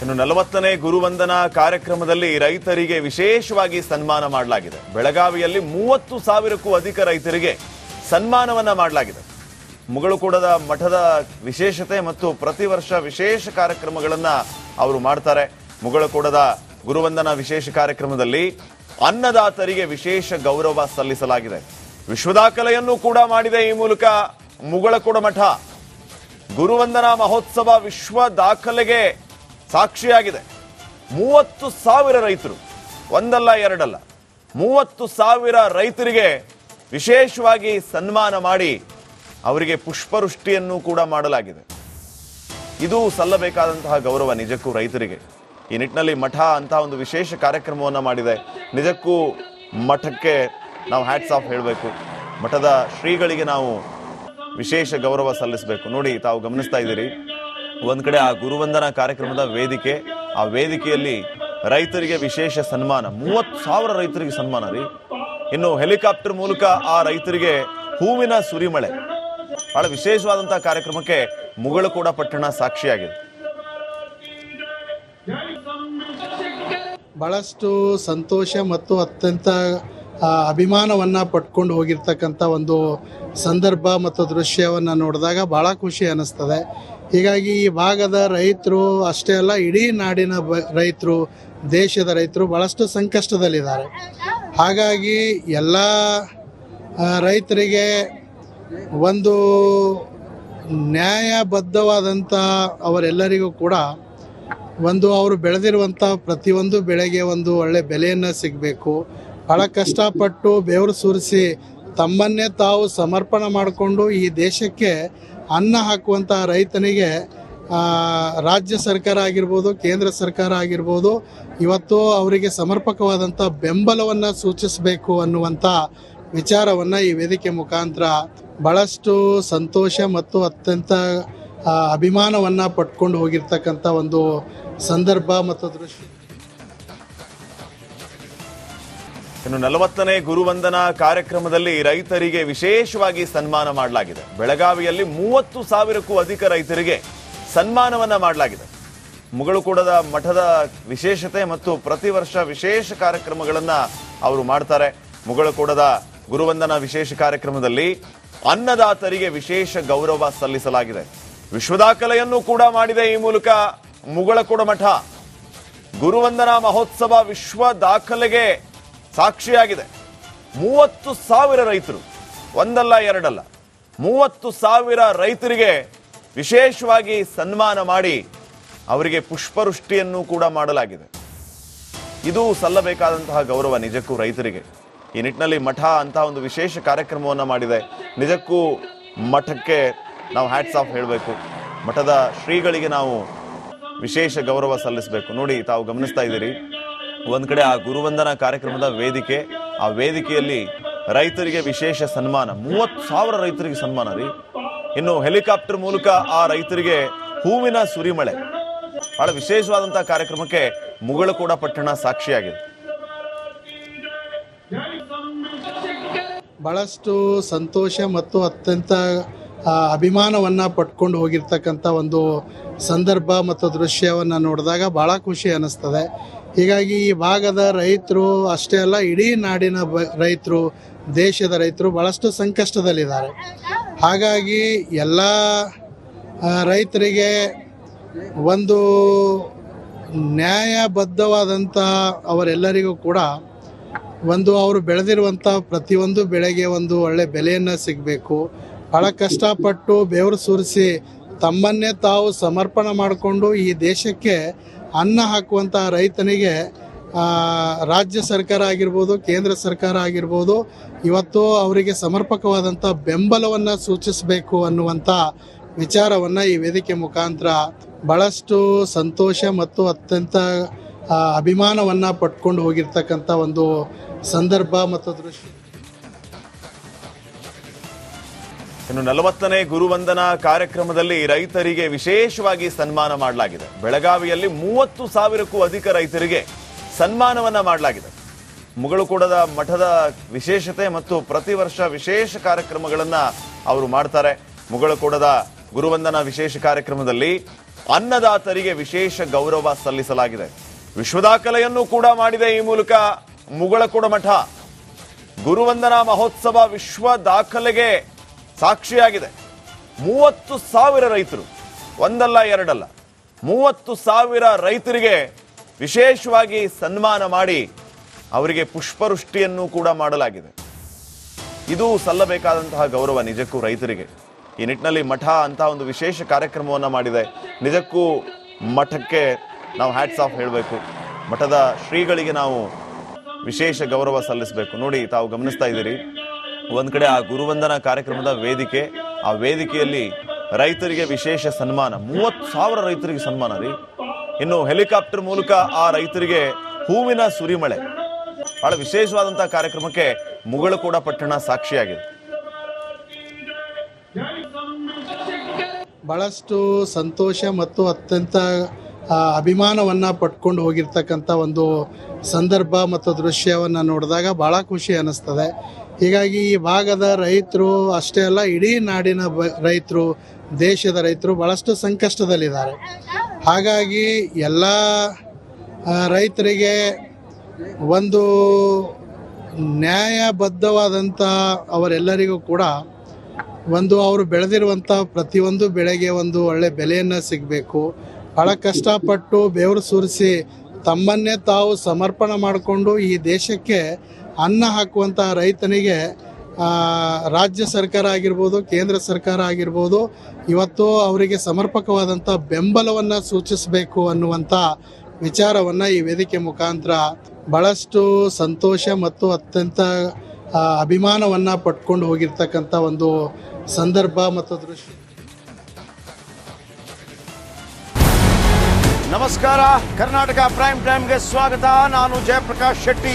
ಇನ್ನು ನಲವತ್ತನೇ ಗುರುವಂದನಾ ಕಾರ್ಯಕ್ರಮದಲ್ಲಿ ರೈತರಿಗೆ ವಿಶೇಷವಾಗಿ ಸನ್ಮಾನ ಮಾಡಲಾಗಿದೆ. ಬೆಳಗಾವಿಯಲ್ಲಿ ಮೂವತ್ತು ಸಾವಿರಕ್ಕೂ ಅಧಿಕ ರೈತರಿಗೆ ಸನ್ಮಾನವನ್ನ ಮಾಡಲಾಗಿದೆ. ಮುಗಳಕೂಡದ ಮಠದ ವಿಶೇಷತೆ ಮತ್ತು ಪ್ರತಿ ವರ್ಷ ವಿಶೇಷ ಕಾರ್ಯಕ್ರಮಗಳನ್ನ ಅವರು ಮಾಡ್ತಾರೆ. ಮುಗಳಕೂಡದ ಗುರುವಂದನಾ ವಿಶೇಷ ಕಾರ್ಯಕ್ರಮದಲ್ಲಿ ಅನ್ನದಾತರಿಗೆ ವಿಶೇಷ ಗೌರವ ಸಲ್ಲಿಸಲಾಗಿದೆ. ವಿಶ್ವದಾಖಲೆಯನ್ನು ಕೂಡ ಮಾಡಿದೆ ಈ ಮೂಲಕ ಮುಗಳಕೂಡ ಮಠ. ಗುರುವಂದನಾ ಮಹೋತ್ಸವ ವಿಶ್ವ ದಾಖಲೆಗೆ ಸಾಕ್ಷಿಯಾಗಿದೆ. ಮೂವತ್ತು ಸಾವಿರ ರೈತರು, ಒಂದಲ್ಲ ಎರಡಲ್ಲ, ಮೂವತ್ತು ಸಾವಿರ ರೈತರಿಗೆ ವಿಶೇಷವಾಗಿ ಸನ್ಮಾನ ಮಾಡಿ ಅವರಿಗೆ ಪುಷ್ಪವೃಷ್ಟಿಯನ್ನು ಕೂಡ ಮಾಡಲಾಗಿದೆ. ಇದು ಸಲ್ಲಬೇಕಾದಂತಹ ಗೌರವ ನಿಜಕ್ಕೂ ರೈತರಿಗೆ. ಈ ನಿಟ್ಟಿನಲ್ಲಿ ಮಠ ಅಂತ ಒಂದು ವಿಶೇಷ ಕಾರ್ಯಕ್ರಮವನ್ನು ಮಾಡಿದೆ. ನಿಜಕ್ಕೂ ಮಠಕ್ಕೆ ನಾವು ಹ್ಯಾಟ್ಸ್ ಆಫ್ ಹೇಳಬೇಕು. ಮಠದ ಶ್ರೀಗಳಿಗೆ ನಾವು ವಿಶೇಷ ಗೌರವ ಸಲ್ಲಿಸಬೇಕು. ನೋಡಿ ತಾವು ಗಮನಿಸ್ತಾ ಇದ್ದೀರಿ. ಒಂದ್ ಕಡೆ ಆ ಗುರುವಂದನಾ ಕಾರ್ಯಕ್ರಮದ ವೇದಿಕೆ, ಆ ವೇದಿಕೆಯಲ್ಲಿ ರೈತರಿಗೆ ವಿಶೇಷ ಸನ್ಮಾನ. ಮೂವತ್ತು ಸಾವಿರ ರೈತರಿಗೆ ಸನ್ಮಾನ ರೀ. ಇನ್ನು ಹೆಲಿಕಾಪ್ಟರ್ ಮೂಲಕ ಆ ರೈತರಿಗೆ ಹೂವಿನ ಸುರಿಮಳೆ. ಬಹಳ ವಿಶೇಷವಾದಂತಹ ಕಾರ್ಯಕ್ರಮಕ್ಕೆ ಮುಗಳು ಕೂಡ ಪಟ್ಟಣ ಸಾಕ್ಷಿಯಾಗಿದೆ. ಬಹಳಷ್ಟು ಸಂತೋಷ ಮತ್ತು ಅತ್ಯಂತ ಅಭಿಮಾನವನ್ನು ಪಟ್ಕೊಂಡು ಹೋಗಿರ್ತಕ್ಕಂಥ ಒಂದು ಸಂದರ್ಭ ಮತ್ತು ದೃಶ್ಯವನ್ನು ನೋಡಿದಾಗ ಭಾಳ ಖುಷಿ ಅನ್ನಿಸ್ತದೆ ಹೀಗಾಗಿ ಈ ಭಾಗದ ರೈತರು ಅಷ್ಟೇ ಅಲ್ಲ, ಇಡೀ ನಾಡಿನ ಬ, ರೈತರು, ದೇಶದ ರೈತರು ಭಾಳಷ್ಟು ಸಂಕಷ್ಟದಲ್ಲಿದ್ದಾರೆ. ಹಾಗಾಗಿ ಎಲ್ಲ ರೈತರಿಗೆ ಒಂದು ನ್ಯಾಯಬದ್ಧವಾದಂಥ ಅವರೆಲ್ಲರಿಗೂ ಕೂಡ ಒಂದು ಅವರು ಬೆಳೆದಿರುವಂಥ ಪ್ರತಿಯೊಂದು ಬೆಳೆಗೆ ಒಂದು ಒಳ್ಳೆ ಬೆಲೆಯನ್ನು ಸಿಗಬೇಕು. ಭಾಳ ಕಷ್ಟಪಟ್ಟು ಬೆವರು ಸುರಿಸಿ ತಮ್ಮನ್ನೇ ತಾವು ಸಮರ್ಪಣೆ ಮಾಡಿಕೊಂಡು ಈ ದೇಶಕ್ಕೆ ಅನ್ನ ಹಾಕುವಂಥ ರೈತನಿಗೆ ರಾಜ್ಯ ಸರ್ಕಾರ ಆಗಿರ್ಬೋದು, ಕೇಂದ್ರ ಸರ್ಕಾರ ಆಗಿರ್ಬೋದು, ಇವತ್ತು ಅವರಿಗೆ ಸಮರ್ಪಕವಾದಂಥ ಬೆಂಬಲವನ್ನು ಸೂಚಿಸಬೇಕು ಅನ್ನುವಂಥ ವಿಚಾರವನ್ನು ಈ ವೇದಿಕೆ ಮುಖಾಂತರ ಭಾಳಷ್ಟು ಸಂತೋಷ ಮತ್ತು ಅತ್ಯಂತ ಅಭಿಮಾನವನ್ನು ಪಟ್ಕೊಂಡು ಹೋಗಿರ್ತಕ್ಕಂಥ ಒಂದು ಸಂದರ್ಭ ಮತ್ತು ದೃಶ್ಯ. ಇನ್ನು ನಲವತ್ತನೇ ಗುರುವಂದನಾ ಕಾರ್ಯಕ್ರಮದಲ್ಲಿ ರೈತರಿಗೆ ವಿಶೇಷವಾಗಿ ಸನ್ಮಾನ ಮಾಡಲಾಗಿದೆ. ಬೆಳಗಾವಿಯಲ್ಲಿ ಮೂವತ್ತು ಸಾವಿರಕ್ಕೂ ಅಧಿಕ ರೈತರಿಗೆ ಸನ್ಮಾನವನ್ನ ಮಾಡಲಾಗಿದೆ. ಮುಗಳಕೂಡದ ಮಠದ ವಿಶೇಷತೆ ಮತ್ತು ಪ್ರತಿ ವರ್ಷ ವಿಶೇಷ ಕಾರ್ಯಕ್ರಮಗಳನ್ನ ಅವರು ಮಾಡ್ತಾರೆ. ಮುಗಳಕೂಡದ ಗುರುವಂದನಾ ವಿಶೇಷ ಕಾರ್ಯಕ್ರಮದಲ್ಲಿ ಅನ್ನದಾತರಿಗೆ ವಿಶೇಷ ಗೌರವ ಸಲ್ಲಿಸಲಾಗಿದೆ. ವಿಶ್ವದಾಖಲೆಯನ್ನು ಕೂಡ ಮಾಡಿದೆ ಈ ಮೂಲಕ ಮುಗಳಕೂಡ ಮಠ. ಗುರುವಂದನಾ ಮಹೋತ್ಸವ ವಿಶ್ವ ದಾಖಲೆಗೆ ಸಾಕ್ಷಿಯಾಗಿದೆ. ಮೂವತ್ತು ಸಾವಿರ ರೈತರು, ಒಂದಲ್ಲ ಎರಡಲ್ಲ, ಮೂವತ್ತು ಸಾವಿರ ರೈತರಿಗೆ ವಿಶೇಷವಾಗಿ ಸನ್ಮಾನ ಮಾಡಿ ಅವರಿಗೆ ಪುಷ್ಪವೃಷ್ಟಿಯನ್ನು ಕೂಡ ಮಾಡಲಾಗಿದೆ. ಇದು ಸಲ್ಲಬೇಕಾದಂತಹ ಗೌರವ ನಿಜಕ್ಕೂ ರೈತರಿಗೆ. ಈ ನಿಟ್ಟಿನಲ್ಲಿ ಮಠ ಅಂತ ಒಂದು ವಿಶೇಷ ಕಾರ್ಯಕ್ರಮವನ್ನು ಮಾಡಿದೆ. ನಿಜಕ್ಕೂ ಮಠಕ್ಕೆ ನಾವು ಹ್ಯಾಟ್ಸ್ ಆಫ್ ಹೇಳಬೇಕು. ಮಠದ ಶ್ರೀಗಳಿಗೆ ನಾವು ವಿಶೇಷ ಗೌರವ ಸಲ್ಲಿಸಬೇಕು. ನೋಡಿ, ತಾವು ಗಮನಿಸ್ತಾ ಇದ್ದೀರಿ. ಒಂದ್ ಕಡೆ ಆ ಗುರುವಂದನಾ ಕಾರ್ಯಕ್ರಮದ ವೇದಿಕೆ, ಆ ವೇದಿಕೆಯಲ್ಲಿ ರೈತರಿಗೆ ವಿಶೇಷ ಸನ್ಮಾನ. ಮೂವತ್ತು ಸಾವಿರ ರೈತರಿಗೆ ಸನ್ಮಾನ ರೀ. ಇನ್ನು ಹೆಲಿಕಾಪ್ಟರ್ ಮೂಲಕ ಆ ರೈತರಿಗೆ ಹೂವಿನ ಸುರಿಮಳೆ. ಬಹಳ ವಿಶೇಷವಾದಂತಹ ಕಾರ್ಯಕ್ರಮಕ್ಕೆ ಮುಗಳಕೋಡ ಪಟ್ಟಣ ಸಾಕ್ಷಿಯಾಗಿದೆ. ಬಹಳಷ್ಟು ಸಂತೋಷ ಮತ್ತು ಅತ್ಯಂತ ಅಭಿಮಾನವನ್ನ ಪಟ್ಕೊಂಡು ಹೋಗಿರ್ತಕ್ಕಂಥ ಒಂದು ಸಂದರ್ಭ ಮತ್ತು ದೃಶ್ಯವನ್ನು ನೋಡಿದಾಗ ಭಾಳ ಖುಷಿ ಅನ್ನಿಸ್ತದೆ. ಹೀಗಾಗಿ ಈ ಭಾಗದ ರೈತರು ಅಷ್ಟೇ ಅಲ್ಲ, ಇಡೀ ನಾಡಿನ ಬ ರೈತರು, ದೇಶದ ರೈತರು ಭಾಳಷ್ಟು ಸಂಕಷ್ಟದಲ್ಲಿದ್ದಾರೆ. ಹಾಗಾಗಿ ಎಲ್ಲ ರೈತರಿಗೆ ಒಂದು ನ್ಯಾಯಬದ್ಧವಾದಂಥ ಅವರೆಲ್ಲರಿಗೂ ಕೂಡ ಒಂದು ಅವರು ಬೆಳೆದಿರುವಂಥ ಪ್ರತಿಯೊಂದು ಬೆಳೆಗೆ ಒಂದು ಒಳ್ಳೆ ಬೆಲೆಯನ್ನು ಸಿಗಬೇಕು. ಭಾಳ ಕಷ್ಟಪಟ್ಟು ಬೆವರು ಸುರಿಸಿ ತಮ್ಮನ್ನೇ ತಾವು ಸಮರ್ಪಣೆ ಮಾಡಿಕೊಂಡು ಈ ದೇಶಕ್ಕೆ ಅನ್ನ ಹಾಕುವಂಥ ರೈತನಿಗೆ ರಾಜ್ಯ ಸರ್ಕಾರ ಆಗಿರ್ಬೋದು, ಕೇಂದ್ರ ಸರ್ಕಾರ ಆಗಿರ್ಬೋದು, ಇವತ್ತು ಅವರಿಗೆ ಸಮರ್ಪಕವಾದಂಥ ಬೆಂಬಲವನ್ನು ಸೂಚಿಸಬೇಕು ಅನ್ನುವಂಥ ವಿಚಾರವನ್ನು ಈ ವೇದಿಕೆ ಮುಖಾಂತರ ಭಾಳಷ್ಟು ಸಂತೋಷ ಮತ್ತು ಅತ್ಯಂತ ಅಭಿಮಾನವನ್ನು ಪಟ್ಕೊಂಡು ಹೋಗಿರ್ತಕ್ಕಂಥ ಒಂದು ಸಂದರ್ಭ ಮತ್ತು ದೃಶ್ಯ. ಇನ್ನು ನಲವತ್ತನೇ ಗುರುವಂದನಾ ಕಾರ್ಯಕ್ರಮದಲ್ಲಿ ರೈತರಿಗೆ ವಿಶೇಷವಾಗಿ ಸನ್ಮಾನ ಮಾಡಲಾಗಿದೆ. ಬೆಳಗಾವಿಯಲ್ಲಿ ಮೂವತ್ತು ಸಾವಿರಕ್ಕೂ ಅಧಿಕ ರೈತರಿಗೆ ಸನ್ಮಾನವನ್ನ ಮಾಡಲಾಗಿದೆ. ಮುಗಳಕೂಡದ ಮಠದ ವಿಶೇಷತೆ ಮತ್ತು ಪ್ರತಿ ವರ್ಷ ವಿಶೇಷ ಕಾರ್ಯಕ್ರಮಗಳನ್ನ ಅವರು ಮಾಡ್ತಾರೆ. ಮುಗಳಕೂಡದ ಗುರುವಂದನಾ ವಿಶೇಷ ಕಾರ್ಯಕ್ರಮದಲ್ಲಿ ಅನ್ನದಾತರಿಗೆ ವಿಶೇಷ ಗೌರವ ಸಲ್ಲಿಸಲಾಗಿದೆ. ವಿಶ್ವದಾಖಲೆಯನ್ನು ಕೂಡ ಮಾಡಿದೆ ಈ ಮೂಲಕ ಮುಗಳಕೂಡ ಮಠ. ಗುರುವಂದನಾ ಮಹೋತ್ಸವ ವಿಶ್ವ ದಾಖಲೆಗೆ ಸಾಕ್ಷಿಯಾಗಿದೆ. ಮೂವತ್ತು ಸಾವಿರ ರೈತರು, ಒಂದಲ್ಲ ಎರಡಲ್ಲ, ಮೂವತ್ತು ಸಾವಿರ ರೈತರಿಗೆ ವಿಶೇಷವಾಗಿ ಸನ್ಮಾನ ಮಾಡಿ ಅವರಿಗೆ ಪುಷ್ಪವೃಷ್ಟಿಯನ್ನು ಕೂಡ ಮಾಡಲಾಗಿದೆ. ಇದು ಸಲ್ಲಬೇಕಾದಂತಹ ಗೌರವ ನಿಜಕ್ಕೂ ರೈತರಿಗೆ. ಈ ನಿಟ್ಟಿನಲ್ಲಿ ಮಠ ಅಂತ ಒಂದು ವಿಶೇಷ ಕಾರ್ಯಕ್ರಮವನ್ನು ಮಾಡಿದೆ. ನಿಜಕ್ಕೂ ಮಠಕ್ಕೆ ನಾವು ಹ್ಯಾಟ್ಸ್ ಆಫ್ ಹೇಳಬೇಕು. ಮಠದ ಶ್ರೀಗಳಿಗೆ ನಾವು ವಿಶೇಷ ಗೌರವ ಸಲ್ಲಿಸಬೇಕು. ನೋಡಿ ತಾವು ಗಮನಿಸ್ತಾ ಇದ್ದೀರಿ. ಒಂದ್ ಕಡೆ ಆ ಗುರುವಂದನಾ ಕಾರ್ಯಕ್ರಮದ ವೇದಿಕೆ, ಆ ವೇದಿಕೆಯಲ್ಲಿ ರೈತರಿಗೆ ವಿಶೇಷ ಸನ್ಮಾನ, ಮೂವತ್ತು ಸಾವಿರ ರೈತರಿಗೆ ಸನ್ಮಾನ ರೀ. ಇನ್ನು ಹೆಲಿಕಾಪ್ಟರ್ ಮೂಲಕ ಆ ರೈತರಿಗೆ ಹೂವಿನ ಸುರಿಮಳೆ. ಬಹಳ ವಿಶೇಷವಾದಂತಹ ಕಾರ್ಯಕ್ರಮಕ್ಕೆ ಮುಗಳಕೋಡ ಪಟ್ಟಣ ಸಾಕ್ಷಿಯಾಗಿದೆ. ಬಹಳಷ್ಟು ಸಂತೋಷ ಮತ್ತು ಅತ್ಯಂತ ಅಭಿಮಾನವನ್ನು ಪಟ್ಕೊಂಡು ಹೋಗಿರ್ತಕ್ಕಂಥ ಒಂದು ಸಂದರ್ಭ ಮತ್ತು ದೃಶ್ಯವನ್ನು ನೋಡಿದಾಗ ಬಹಳ ಖುಷಿ ಅನ್ನಿಸ್ತದೆ. ಹೀಗಾಗಿ ಈ ಭಾಗದ ರೈತರು ಅಷ್ಟೇ ಅಲ್ಲ, ಇಡೀ ನಾಡಿನ ರೈತರು, ದೇಶದ ರೈತರು ಬಹಳಷ್ಟು ಸಂಕಷ್ಟದಲ್ಲಿದ್ದಾರೆ. ಹಾಗಾಗಿ ಎಲ್ಲ ರೈತರಿಗೆ ಒಂದು ನ್ಯಾಯಬದ್ಧವಾದಂಥ ಅವರೆಲ್ಲರಿಗೂ ಕೂಡ ಒಂದು ಅವರು ಬೆಳೆದಿರುವಂಥ ಪ್ರತಿಯೊಂದು ಬೆಳೆಗೆ ಒಂದು ಒಳ್ಳೆ ಬೆಲೆಯನ್ನು ಸಿಗಬೇಕು. ಬಹಳ ಕಷ್ಟಪಟ್ಟು ಬೆವರು ಸುರಿಸಿ ತಮ್ಮನ್ನೇ ತಾವು ಸಮರ್ಪಣೆ ಮಾಡಿಕೊಂಡು ಈ ದೇಶಕ್ಕೆ ಅನ್ನ ಹಾಕುವಂತಹ ರೈತನಿಗೆ ರಾಜ್ಯ ಸರ್ಕಾರ ಆಗಿರ್ಬೋದು, ಕೇಂದ್ರ ಸರ್ಕಾರ ಆಗಿರ್ಬೋದು, ಇವತ್ತು ಅವರಿಗೆ ಸಮರ್ಪಕವಾದಂಥ ಬೆಂಬಲವನ್ನು ಸೂಚಿಸಬೇಕು ಅನ್ನುವಂಥ ವಿಚಾರವನ್ನು ಈ ವೇದಿಕೆ ಮುಖಾಂತರ ಬಹಳಷ್ಟು ಸಂತೋಷ ಮತ್ತು ಅತ್ಯಂತ ಅಭಿಮಾನವನ್ನ ಪಟ್ಕೊಂಡು ಹೋಗಿರ್ತಕ್ಕಂಥ ಒಂದು ಸಂದರ್ಭ ಮತ್ತು ದೃಶ್ಯ. ನಮಸ್ಕಾರ. ಕರ್ನಾಟಕ ಪ್ರೈಮ್ ಟೈಮ್ಗೆ ಸ್ವಾಗತ. ನಾನು ಜಯಪ್ರಕಾಶ್ ಶೆಟ್ಟಿ.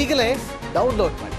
ಈಗಲೇ ಡೌನ್ಲೋಡ್ ಮಾಡಿ.